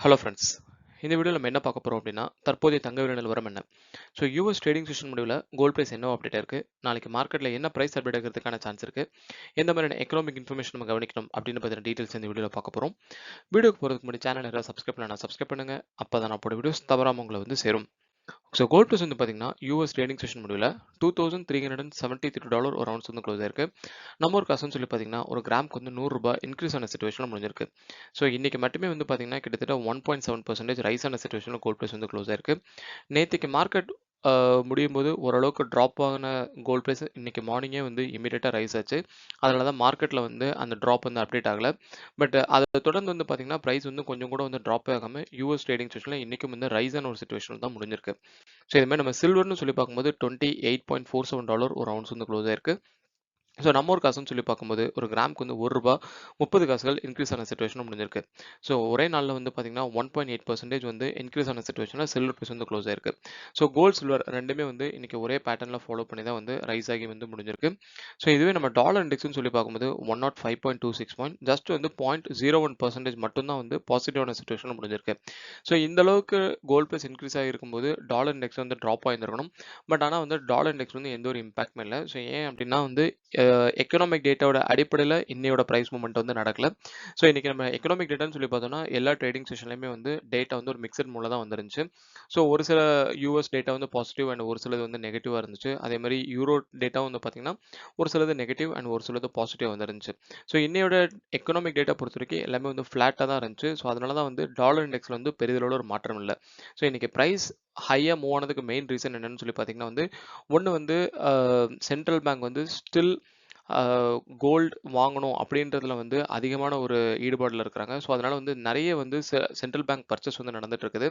Hello friends இந்த வீடியோவில் நம்ம என்ன பார்க்க போகிறோம் அப்படின்னா தற்போதைய தங்க விலை நிலவரம் என்ன? ஸோ யூஎஸ் ட்ரேடிங் செஷன் முடிவில் கோல்ட் ப்ரைஸ் என்ன அப்டேட் இருக்குது நாளைக்கு மார்க்கெட்டில் என்ன ப்ரைஸ் அப்டேட் ஆகிறதுக்கான சான்ஸ் இருக்குது எந்த மாதிரியான எக்கனாமிக் இன்ஃபர்மேஷன் நம்ம கவனிக்கணும் அப்படின்னு பற்றின டீட்டெயில்ஸ் இந்த வீடியோவில் பார்க்க போகிறோம் வீடியோக்கு போகிறதுக்கு முன்னாடி சேனல் யாராவது சப்ஸ்கிரைப் பண்ணலாம் சப்ஸ்கிரைப் பண்ணுங்கள் அப்போ தான் நான் போட வீடியோஸ் தவறாமல் உங்களை வந்து சேரும். ஸோ கோல்ட் ப்ரைஸ் வந்து பார்த்தீங்கன்னா யூஎஸ் ட்ரேடிங் செஷன் முடிவில் two thousand three hundred and seventy three dollar ஒரு அவுன்ஸ் வந்து க்ளோஸ் ஆயிருக்கு. நம்ம ஒரு காசுன்னு சொல்லி பார்த்தீங்கன்னா ஒரு கிராமுக்கு வந்து நூறுரூபா இன்க்ரீஸ் ஆன சுச்சுவேஷனில் முடிஞ்சிருக்கு. ஸோ இன்றைக்கி மட்டுமே வந்து பார்த்தீங்கன்னா கிட்டத்தட்ட one point seven percentage rise ஆன சுச்சுவேஷனில் கோல்ட் ப்ரைஸ் வந்து க்ளோஸ் ஆயிருக்கு. நேற்றுக்கு மார்க்கெட் முடியும் போது ஓரளவுக்கு ட்ராப் ஆகின கோல்ட் ப்ரைஸ் இன்றைக்கி மார்னிங்கே வந்து இமீடியட்டாக ரைஸ் ஆச்சு. அதனால தான் மார்க்கெட்டில் வந்து அந்த ட்ராப் வந்து அப்டேட் ஆகலை. பட் அதை தொடர்ந்து வந்து பார்த்தீங்கன்னா ப்ரைஸ் வந்து கொஞ்சம் கூட வந்து ட்ராப் ஆகாமல் யூஎஸ் ட்ரேடிங் செஷனில் இன்றைக்கும் வந்து ரைஸ் ஒரு சுச்சுவேஷன் தான் முடிஞ்சிருக்கு. ஸோ இதுமாதிரி நம்ம சில்வர்னு சொல்லி பார்க்கும்போது twenty eight point four seven dollar ஒரு அவுன்ஸ் வந்து க்ளோஸ் ஆயிருக்கு. ஸோ நம்ம ஒரு காசுன்னு சொல்லி பார்க்கும்போது ஒரு கிராமுக்கு வந்து ஒரு ரூபா முப்பது காசுகள் இன்க்ரீஸ் ஆன சுச்சுவேஷனும் முடிஞ்சிருக்கு. ஸோ ஒரே நாளில் வந்து பார்த்தீங்கன்னா ஒன் பாயிண்ட் எயிட் பர்சன்டேஜ் வந்து இன்க்ரீஸ் ஆன சுச்சுவேஷனில் சில்வர் ப்ரைஸ் வந்து க்ளோஸ் ஆயிருக்கு. ஸோ கோல்ட் சில்வர் ரெண்டுமே வந்து இன்றைக்கி ஒரே பேட்டர்னில் ஃபாலோ பண்ணி தான் வந்து ரைஸ் ஆகி வந்து முடிஞ்சிருக்கு. ஸோ இதுவே நம்ம டாலர் இண்டெக்ஸ்னு சொல்லி பார்க்கும்போது one not five point two six point just வந்து பாயிண்ட் ஜீரோ ஒன் பர்சன்டேஜ் மட்டும்தான் வந்து பாசிட்டிவான சுச்சுவேஷன் முடிஞ்சிருக்கு. ஸோ இந்த அளவுக்கு கோல்ட் ப்ரைஸ் இன்க்ரீஸ் ஆகிருக்கும்போது டாலர் இண்டெக்ஸ் வந்து ட்ராப் ஆகிருக்கணும் பட் ஆனால் வந்து டாலர் இண்டெக்ஸ் வந்து எந்த ஒரு இம்பாக்ட்மே இல்லை. ஸோ ஏன் அப்படின்னா வந்து எக்கனாமிக் டேட்டாவோட அடிப்படையில் இன்னையோட ப்ரைஸ் மூமெண்ட் வந்து நடக்கல. ஸோ இன்றைக்கி நம்ம எக்கனாமிக் டேட்டான்னு சொல்லி பார்த்தோம்னா எல்லா ட்ரேடிங் செஷன்லையுமே வந்து டேட்டா வந்து ஒரு மிக்சட் மூலம் தான் வந்துருந்துச்சு. ஸோ ஒரு சில யூஎஸ் டேட்டா வந்து பாசிட்டிவ் அண்ட் ஒரு சிலது வந்து நெகட்டிவாக இருந்துச்சு. அதே மாதிரி யூரோ டேட்டா வந்து பார்த்திங்கன்னா ஒரு சிலது நெகட்டிவ் அண்ட் ஒரு சிலது பாசிட்டிவ் வந்துருந்துச்சு. ஸோ இன்னையோட எக்கனாமிக் டேட்டா பொறுத்த வரைக்கும் எல்லாமே வந்து ஃப்ளாட்டாக தான் இருந்துச்சு. ஸோ அதனால தான் வந்து டாலர் இண்டெக்ஸில் வந்து பெரிதளவில் ஒரு மாற்றம் இல்லை. ஸோ இன்றைக்கி ப்ரைஸ் ஹையாக மூவ் ஆனதுக்கு மெயின் ரீசன் என்னன்னு சொல்லி பார்த்தீங்கன்னா வந்து ஒன்று வந்து சென்ட்ரல் பேங்க் வந்து ஸ்டில் கோல்டு வாங்கணும் அப்படின்றதுல வந்து அதிகமான ஒரு ஈடுபாடில் இருக்கிறாங்க. ஸோ அதனால் வந்து நிறைய வந்து சென்ட்ரல் பேங்க் பர்ச்சேஸ் வந்து நடந்துட்டு இருக்குது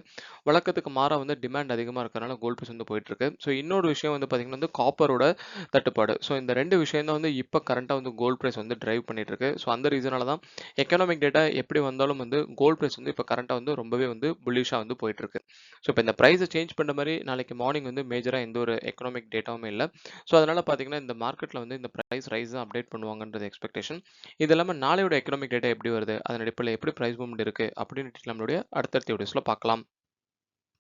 வழக்கத்துக்கு மாறாக வந்து டிமாண்ட் அதிகமாக இருக்கிறனால கோல்ட் ப்ரைஸ் வந்து போயிட்டு இருக்கு ஸோ இன்னொரு விஷயம் வந்து பார்த்தீங்கன்னா வந்து காப்பரோட தட்டுப்பாடு. ஸோ இந்த ரெண்டு விஷயம் தான் வந்து இப்போ கரண்ட்டாக வந்து கோல்ட் ப்ரைஸ் வந்து டிரைவ் பண்ணிட்டு இருக்கு ஸோ அந்த ரீசனால தான் எக்கனாமிக் டேட்டா எப்படி வந்தாலும் வந்து கோல்ட் ப்ரைஸ் வந்து இப்போ கரண்ட்டாக வந்து ரொம்பவே வந்து புல்லிஷாக வந்து போயிட்டு இருக்கு ஸோ இப்போ இந்த ப்ரைஸை சேஞ்ச் பண்ணுற மாதிரி நாளைக்கு மார்னிங் வந்து மேஜராக எந்த ஒரு எக்கனாமிக் டேட்டாவும் இல்லை. ஸோ அதனால் பார்த்தீங்கன்னா இந்த மார்க்கெட்டில் வந்து இந்த ப்ரைஸ் ரைஸ் தான் அப்டேட் பண்ணுவாங்கன்றது எக்ஸ்பெக்டேஷன் இது இல்லாமல் நாளையோட எக்கனாமிக் டேட்டா எப்படி வருது? அதன் அடிப்படையில் எப்படி ப்ரைஸ் மூவ்மெண்ட் இருக்குது அப்படின்னு நம்மளுடைய அடுத்தடுத்த வீடியோஸில் பார்க்கலாம்.